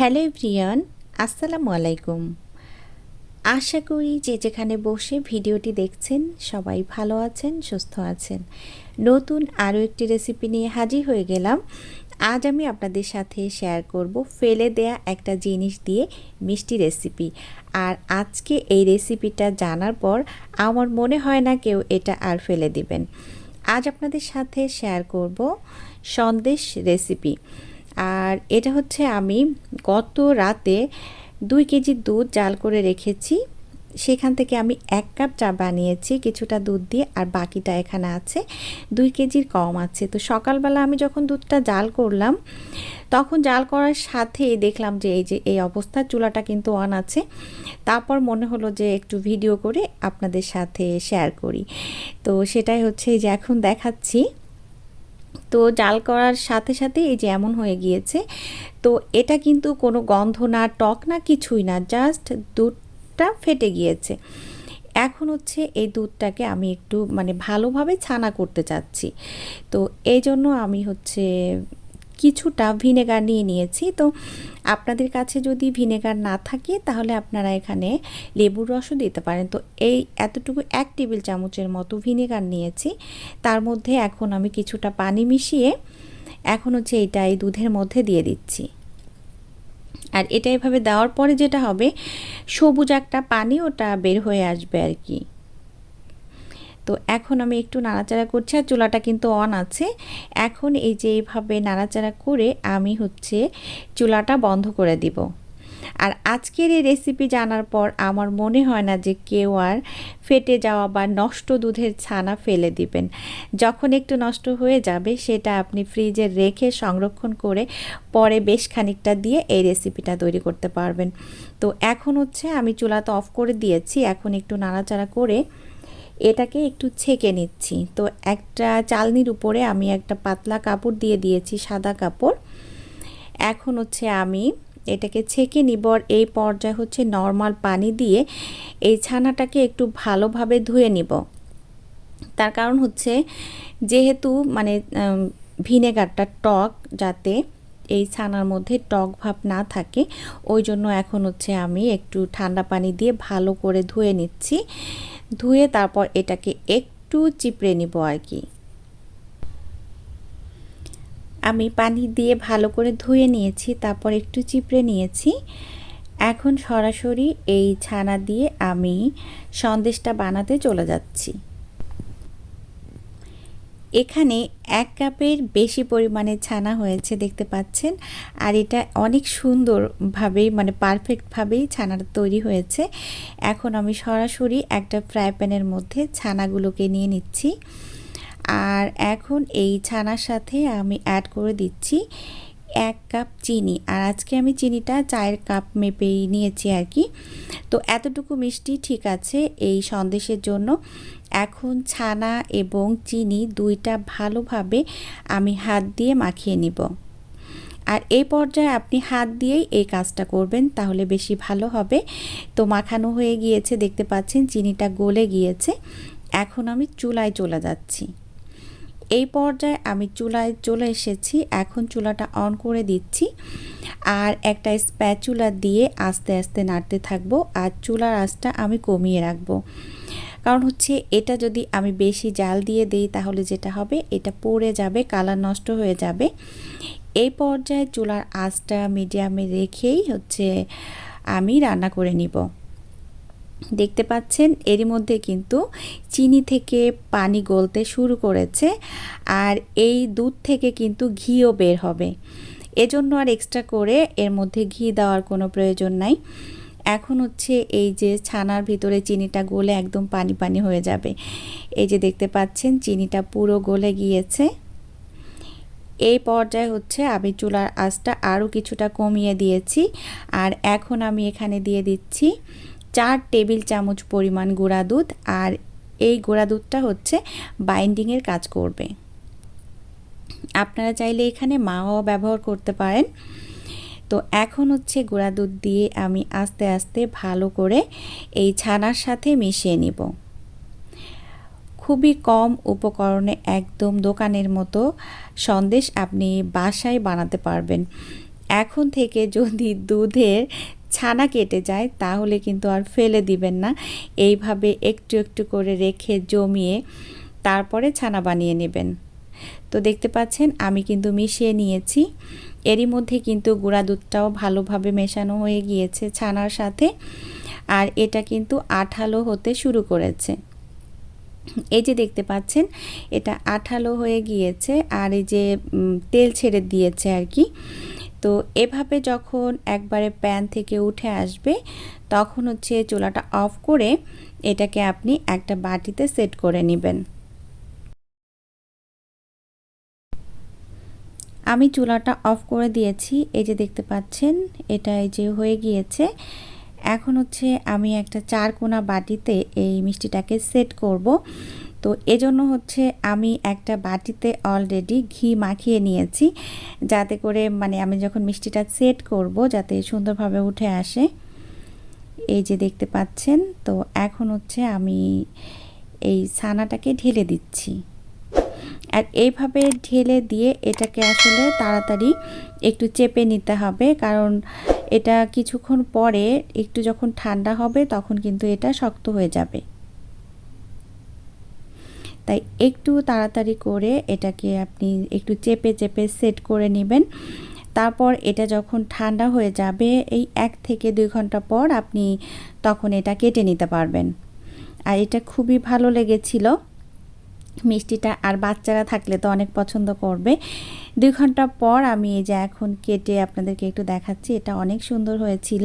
Hello প্রিয়ন আসসালামু আলাইকুম। আশা করি যে যেখানে বসে ভিডিওটি দেখছেন, সবাই ভালো আছেন, সুস্থ আছেন। নতুন আরও একটি রেসিপি নিয়ে হাজির হয়ে গেলাম। আজ আমি আপনাদের সাথে শেয়ার করব ফেলে দেয়া একটা জিনিস দিয়ে মিষ্টি রেসিপি। আর আজকে এই রেসিপিটা জানার পর আমার মনে হয় না কেউ এটা আর ফেলে দিবেন। আজ আপনাদের সাথে শেয়ার করব সন্দেশ রেসিপি। আর এটা হচ্ছে আমি গত রাতে দুই কেজি দুধ জাল করে রেখেছি। সেখান থেকে আমি এক কাপ চা বানিয়েছি, কিছুটা দুধ দিয়ে, আর বাকিটা এখানে আছে। দুই কেজির কম আছে। তো সকালবেলা আমি যখন দুধটা জাল করলাম, তখন জাল করার সাথেই দেখলাম যে এই যে, এই অবস্থা চুলাটা কিন্তু অন আছে। তারপর মনে হলো যে একটু ভিডিও করে আপনাদের সাথে শেয়ার করি। তো সেটাই হচ্ছে যে এখন দেখাচ্ছি। তো জাল করার সাথে সাথে এই যে এমন হয়ে গিয়েছে। তো এটা কিন্তু কোনো গন্ধ না, টক না, কিছুই না, জাস্ট দুধটা ফেটে গিয়েছে। এখন হচ্ছে এই দুধটাকে আমি একটু মানে ভালোভাবে ছানা করতে চাচ্ছি। তো এই জন্য আমি হচ্ছে কিছুটা ভিনেগার নিয়ে নিয়েছি। তো আপনাদের কাছে যদি ভিনেগার না থাকে, তাহলে আপনারা এখানে লেবুর রসও দিতে পারেন। তো এই এতটুকু এক টেবিল চামচের মতো ভিনেগার নিয়েছি। তার মধ্যে এখন আমি কিছুটা পানি মিশিয়ে এখন হচ্ছে এটা এই দুধের মধ্যে দিয়ে দিচ্ছি। আর এটা এভাবে দেওয়ার পরে যেটা হবে, সবুজ একটা পানি ওটা বের হয়ে আসবে আর কি। তো এখন আমি একটু নাড়াচাড়া করছি আর চুলাটা কিন্তু অন আছে। এখন এই যে এইভাবে নাড়াচাড়া করে আমি হচ্ছে চুলাটা বন্ধ করে দিব। আর আজকের এই রেসিপি জানার পর আমার মনে হয় না যে কেউ আর ফেটে যাওয়া বা নষ্ট দুধের ছানা ফেলে দিবেন। যখন একটু নষ্ট হয়ে যাবে সেটা আপনি ফ্রিজে রেখে সংরক্ষণ করে পরে বেশ খানিকটা দিয়ে এই রেসিপিটা তৈরি করতে পারবেন। তো এখন হচ্ছে আমি চুলা তো অফ করে দিয়েছি। এখন একটু নাড়াচাড়া করে এটাকে একটু ছেঁকে নিচ্ছি। তো একটা চালনির উপরে আমি একটা পাতলা কাপড় দিয়ে দিয়েছি, সাদা কাপড়। এখন হচ্ছে আমি এটাকে ছেঁকে নিব এই পর্যায়ে হচ্ছে নর্মাল পানি দিয়ে এই ছানাটাকে একটু ভালোভাবে ধুয়ে নিব। তার কারণ হচ্ছে যেহেতু মানে ভিনেগারটা টক যাতে এই ছানার মধ্যে টক ভাব না থাকে। ওই জন্য এখন হচ্ছে আমি একটু ঠান্ডা পানি দিয়ে ভালো করে ধুয়ে নিচ্ছি। ধুয়ে তারপর এটাকে একটু চিপড়ে নিব আর কি। আমি পানি দিয়ে ভালো করে ধুয়ে নিয়েছি, তারপর একটু চিপড়ে নিয়েছি। এখন সরাসরি এই ছানা দিয়ে আমি সন্দেশটা বানাতে চলে যাচ্ছি। এখানে এক কাপের বেশি পরিমাণে ছানা হয়েছে দেখতে পাচ্ছেন। আর এটা অনেক সুন্দরভাবেই মানে পারফেক্টভাবেই ছানাটা তৈরি হয়েছে। এখন আমি সরাসরি একটা ফ্রাই প্যানের মধ্যে ছানাগুলোকে নিয়ে নিচ্ছি। আর এখন এই ছানার সাথে আমি অ্যাড করে দিচ্ছি এক কাপ চিনি। আর আজকে আমি চিনিটা চায়ের কাপ মেপেই নিয়েছি আর কি। তো এতটুকু মিষ্টি ঠিক আছে এই সন্দেশের জন্য। এখন ছানা এবং চিনি দুইটা ভালোভাবে আমি হাত দিয়ে মাখিয়ে নিব। আর এই পর্যায়ে আপনি হাত দিয়েই এই কাজটা করবেন, তাহলে বেশি ভালো হবে। তো মাখানো হয়ে গিয়েছে, দেখতে পাচ্ছেন চিনিটা গলে গিয়েছে। এখন আমি চুলায় চলে যাচ্ছি। এই পর্যায়ে আমি চুলায় চলে এসেছি। এখন চুলাটা অন করে দিচ্ছি। আর একটা স্প্যাচুলা দিয়ে আস্তে আস্তে নাড়তে থাকব আর চুলার আঁচটা আমি কমিয়ে রাখব। কারণ হচ্ছে এটা যদি আমি বেশি জাল দিয়ে দিই তাহলে যেটা হবে, এটা পড়ে যাবে, কালার নষ্ট হয়ে যাবে। এই পর্যায়ে চুলার আঁচটা মিডিয়ামে রেখেই হচ্ছে আমি রান্না করে নিব। দেখতে পাচ্ছেন, এরই মধ্যে কিন্তু চিনি থেকে পানি গলতে শুরু করেছে আর এই দুধ থেকে কিন্তু ঘিও বের হবে। এজন্য আর এক্সট্রা করে এর মধ্যে ঘি দেওয়ার কোনো প্রয়োজন নাই। এখন হচ্ছে এই যে ছানার ভিতরে চিনিটা গলে একদম পানি পানি হয়ে যাবে। এই যে দেখতে পাচ্ছেন, চিনিটা পুরো গলে গিয়েছে। এই পর্যায়ে হচ্ছে আমি চুলার আঁচটা আরও কিছুটা কমিয়ে দিয়েছি। আর এখন আমি এখানে দিয়ে দিচ্ছি চার টেবিল চামচ পরিমাণ গুঁড়া দুধ আর এই গুঁড়া দুধটা হচ্ছে বাইন্ডিংয়ের কাজ করবে। আপনারা চাইলে এখানে মাও ব্যবহার করতে পারেন। তো এখন হচ্ছে গুঁড়া দুধ দিয়ে আমি আস্তে আস্তে ভালো করে এই ছানার সাথে মিশিয়ে নিব। খুবই কম উপকরণে একদম দোকানের মতো সন্দেশ আপনি বাসায় বানাতে পারবেন। এখন থেকে যদি দুধের ছানা কেটে যায়, তাহলে কিন্তু আর ফেলে দিবেন না। এইভাবে একটু একটু করে রেখে জমিয়ে তারপরে ছানা বানিয়ে নেবেন। তো দেখতে পাচ্ছেন, আমি কিন্তু মিশিয়ে নিয়েছি। এরই মধ্যে কিন্তু গুঁড়া দুধটাও ভালোভাবে মেশানো হয়ে গিয়েছে ছানার সাথে। আর এটা কিন্তু আঠালো হতে শুরু করেছে। এই যে দেখতে পাচ্ছেন, এটা আঠালো হয়ে গিয়েছে। আর এই যে তেল ছেড়ে দিয়েছে আর কি। তো এভাবে যখন একবারে প্যান থেকে উঠে আসবে, তখন হচ্ছে চুলাটা অফ করে এটাকে আপনি একটা বাটিতে সেট করে নেবেন। আমি চুলাটা অফ করে দিয়েছি, এই যে দেখতে পাচ্ছেন, এটা এই যে হয়ে গিয়েছে। এখন হচ্ছে আমি একটা চার কোনা বাটিতে এই মিষ্টিটাকে সেট করব। তো এজন্য হচ্ছে আমি একটা বাটিতে অলরেডি ঘি মাখিয়ে নিয়েছি, যাতে করে মানে আমি যখন মিষ্টিটা সেট করব যাতে সুন্দরভাবে উঠে আসে। এই যে দেখতে পাচ্ছেন, তো এখন হচ্ছে আমি এই ছানাটাকে ঢেলে দিচ্ছি। আর এইভাবে ঢেলে দিয়ে এটাকে আসলে তাড়াতাড়ি একটু চেপে নিতে হবে, কারণ এটা কিছুক্ষণ পরে একটু যখন ঠান্ডা হবে তখন কিন্তু এটা শক্ত হয়ে যাবে। তাই একটু তাড়াতাড়ি করে এটাকে আপনি একটু চেপে চেপে সেট করে নেবেন। তারপর এটা যখন ঠান্ডা হয়ে যাবে, এই এক থেকে দুই ঘণ্টা পর আপনি তখন এটা কেটে নিতে পারবেন। আর এটা খুবই ভালো লেগেছিল। মিষ্টিটা আর বাচ্চারা থাকলে তো অনেক পছন্দ করবে। দুই ঘণ্টা পর আমি এই যে এখন কেটে আপনাদেরকে একটু দেখাচ্ছি, এটা অনেক সুন্দর হয়েছিল।